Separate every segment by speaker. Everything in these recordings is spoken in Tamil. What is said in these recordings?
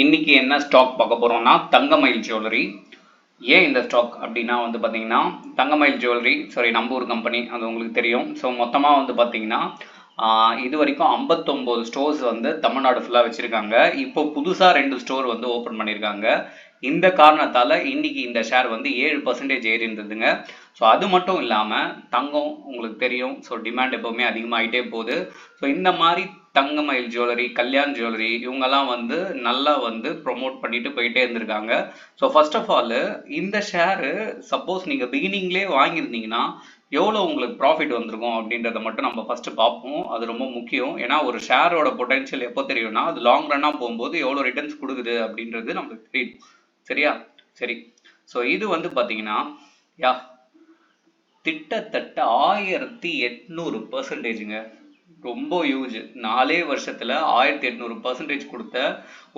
Speaker 1: இன்னைக்கு என்ன ஸ்டாக் பார்க்க போறோம்னா தங்கமயில் ஜுவல்லரி ஏன் இந்த ஸ்டாக் அப்படின்னா வந்து பார்த்தீங்கன்னா தங்கமயில் ஜுவல்லரி சாரி நம்பூர் கம்பெனி அது உங்களுக்கு தெரியும். ஸோ மொத்தமாக வந்து பார்த்தீங்கன்னா இது வரைக்கும் ஐம்பத்தொம்போது ஸ்டோர்ஸ் வந்து தமிழ்நாடு ஃபுல்லாக வச்சுருக்காங்க. இப்போ புதுசாக ரெண்டு ஸ்டோர் வந்து ஓப்பன் பண்ணியிருக்காங்க இந்த காரணத்தால் இன்னைக்கு இந்த ஷேர் வந்து ஏழு பர்சன்டேஜ் ஏறி இருந்ததுங்க ஸோ அது மட்டும் இல்லாமல் தங்கம் உங்களுக்கு தெரியும். ஸோ டிமாண்ட் எப்போவுமே அதிகமாகிட்டே போகுது. ஸோ இந்த மாதிரி தங்கமயில் ஜுவல்லரி கல்யாண் ஜுவல்லரி இவங்கெல்லாம் வந்து நல்லா வந்து ப்ரொமோட் பண்ணிட்டு போயிட்டே இருந்திருக்காங்க. ஸோ ஃபர்ஸ்ட் ஆஃப் ஆல் இந்த ஷேரு சப்போஸ் நீங்கள் பிகினிங்லேயே வாங்கியிருந்தீங்கன்னா எவ்வளோ உங்களுக்கு ப்ராஃபிட் வந்திருக்கும் அப்படின்றத மட்டும் நம்ம ஃபஸ்ட்டு பார்ப்போம். அது ரொம்ப முக்கியம். ஏன்னா ஒரு ஷேரோட பொட்டன்ஷியல் எப்போ தெரியும்னா அது லாங் ரன்னாக போகும்போது எவ்வளோ ரிட்டர்ன்ஸ் கொடுக்குது அப்படின்றது நமக்கு தெரியும். சரியா? சரி. ஸோ இது வந்து பார்த்தீங்கன்னா யா திட்டத்தட்ட ஆயிரத்தி எட்நூறு பர்சன்டேஜுங்க ரொம்ப யூஜ் நாலே வருஷத்தில் ஆயிரத்தி எட்நூறு பர்சன்டேஜ் கொடுத்த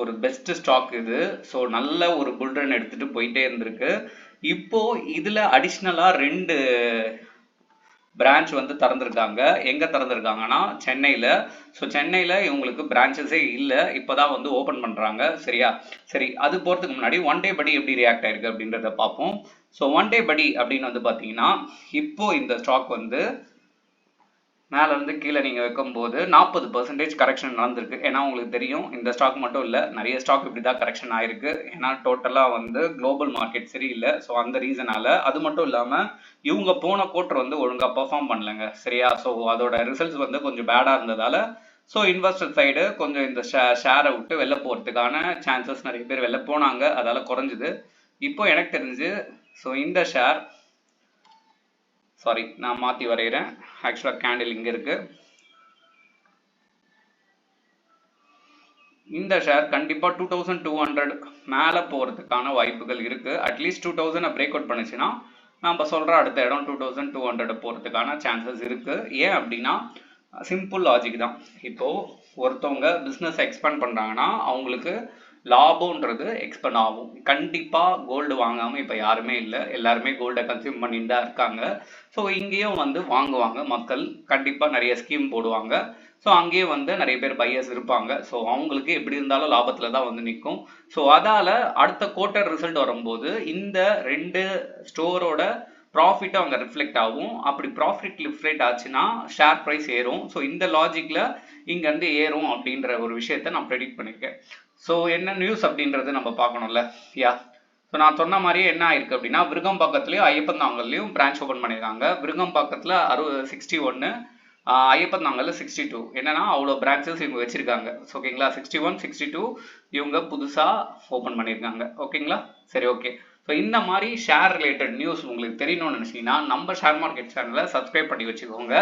Speaker 1: ஒரு பெஸ்ட் ஸ்டாக் இது. ஸோ நல்ல ஒரு புல்ரன் எடுத்துகிட்டு போயிட்டே இருந்திருக்கு. இப்போ இதில் அடிஷ்னலாக ரெண்டு பிரான்ச் வந்து திறந்துருக்காங்க. எங்கே திறந்துருக்காங்கன்னா சென்னையில். ஸோ சென்னையில் இவங்களுக்கு பிரான்ச்சஸே இல்லை. இப்போ தான் வந்து ஓப்பன் பண்ணுறாங்க சரியா? சரி அது போகிறதுக்கு முன்னாடி ஒன் டே படி எப்படி ரியாக்ட் ஆயிருக்கு அப்படின்றத பார்ப்போம். ஸோ ஒன் டே படி அப்படின்னு வந்து பார்த்தீங்கன்னா இப்போ இந்த ஸ்டாக் வந்து மேலேருந்து கீழே நீங்கள் வைக்கும்போது நாற்பது பர்சன்டேஜ் கரெக்ஷன் நடந்திருக்கு. ஏன்னா உங்களுக்கு தெரியும் இந்த ஸ்டாக் மட்டும் இல்லை நிறைய ஸ்டாக் இப்படி தான் கரெக்ஷன் ஆயிருக்கு. ஏன்னா டோட்டலாக வந்து குளோபல் மார்க்கெட் சரியில்லை. ஸோ அந்த ரீசனால அது மட்டும் இல்லாமல் இவங்க போன கோட்டர் வந்து ஒழுங்காக பெர்ஃபார்ம் பண்ணலங்க. சரியா? ஸோ அதோட ரிசல்ட்ஸ் வந்து கொஞ்சம் பேடாக இருந்ததால் ஸோ இன்வெஸ்டர் சைடு கொஞ்சம் இந்த ஷே ஷேரை விட்டு வெளில போகிறதுக்கான சான்சஸ் நிறைய பேர் வெளில போனாங்க. அதால் குறைஞ்சிது. இப்போ எனக்கு தெரிஞ்சு ஸோ இந்த ஷேர் சாரி நான் மாத்தி வரைகிறேன். ஆக்சுவலாக கேண்டில் இங்க இருக்கு. இந்த ஷேர் கண்டிப்பா டூ தௌசண்ட் டூ ஹண்ட்ரட் மேலே போகிறதுக்கான வாய்ப்புகள் இருக்கு. At least two thousand break out பண்ணுச்சுன்னா நம்ம சொல்ற அடுத்த இடம் டூ தௌசண்ட் டூ ஹண்ட்ரட் போகிறதுக்கான சான்சஸ் இருக்கு. ஏன் அப்படின்னா சிம்பிள் லாஜிக் தான். இப்போது ஒருத்தவங்க பிஸ்னஸ் எக்ஸ்பேண்ட் பண்ணுறாங்கன்னா அவங்களுக்கு லாபம்ன்றது எக்ஸ்பெண்ட் ஆகும். கண்டிப்பாக கோல்டு வாங்காமல் இப்போ யாருமே இல்லை. எல்லாருமே கோல்டை கன்சியூம் பண்ணிட்டு தான் இருக்காங்க. ஸோ இங்கேயும் வந்து வாங்குவாங்க. மக்கள் கண்டிப்பாக நிறைய ஸ்கீம் போடுவாங்க. ஸோ அங்கேயே வந்து நிறைய பேர் பையர்ஸ் இருப்பாங்க. ஸோ அவங்களுக்கு எப்படி இருந்தாலும் லாபத்தில் தான் வந்து நிற்கும். ஸோ அதால் அடுத்த குவார்ட்டர் ரிசல்ட் வரும்போது இந்த ரெண்டு ஸ்டோரோட ப்ராஃபிட்டும் அங்கே ரிஃப்ளெக்ட் ஆகும். அப்படி ப்ராஃபிட் ரிஃப்ளெக்ட் ஆச்சுன்னா ஷேர் ப்ரைஸ் ஏறும். ஸோ இந்த லாஜிக்கில் இங்கேருந்து ஏறும் அப்படின்ற ஒரு விஷயத்த நான் ப்ரெடிக்ட் பண்ணியிருக்கேன் ஸோ என்ன நியூஸ் அப்படின்றது நம்ம பார்க்கணும்ல? யா. ஸோ நான் சொன்ன மாதிரியே என்ன ஆயிருக்கு அப்படின்னா விருகம் பக்கத்துலேயும் ஐயப்பந்தாங்கல்லையும் பிரான்ச் ஓப்பன் பண்ணியிருக்காங்க விருகம் பக்கத்தில் அறுபது சிக்ஸ்டி ஒன்று ஐயப்பந்தாங்கல்ல சிக்ஸ்டி டூ என்னன்னா அவ்வளோ பிரான்ச்சஸ் இவங்க வச்சிருக்காங்க. ஓகேங்களா சிக்ஸ்டி ஒன் சிக்ஸ்டி டூ இவங்க புதுசாக ஓப்பன் பண்ணியிருக்காங்க ஓகேங்களா சரி ஓகே ஸோ இந்த மாதிரி ஷேர் ரிலேட்டட் நியூஸ் உங்களுக்கு தெரியணும்னு நினச்சிங்கன்னா நம்ம ஷேர் மார்க்கெட் சேனலை சப்ஸ்கிரைப் பண்ணி வச்சுக்கோங்க.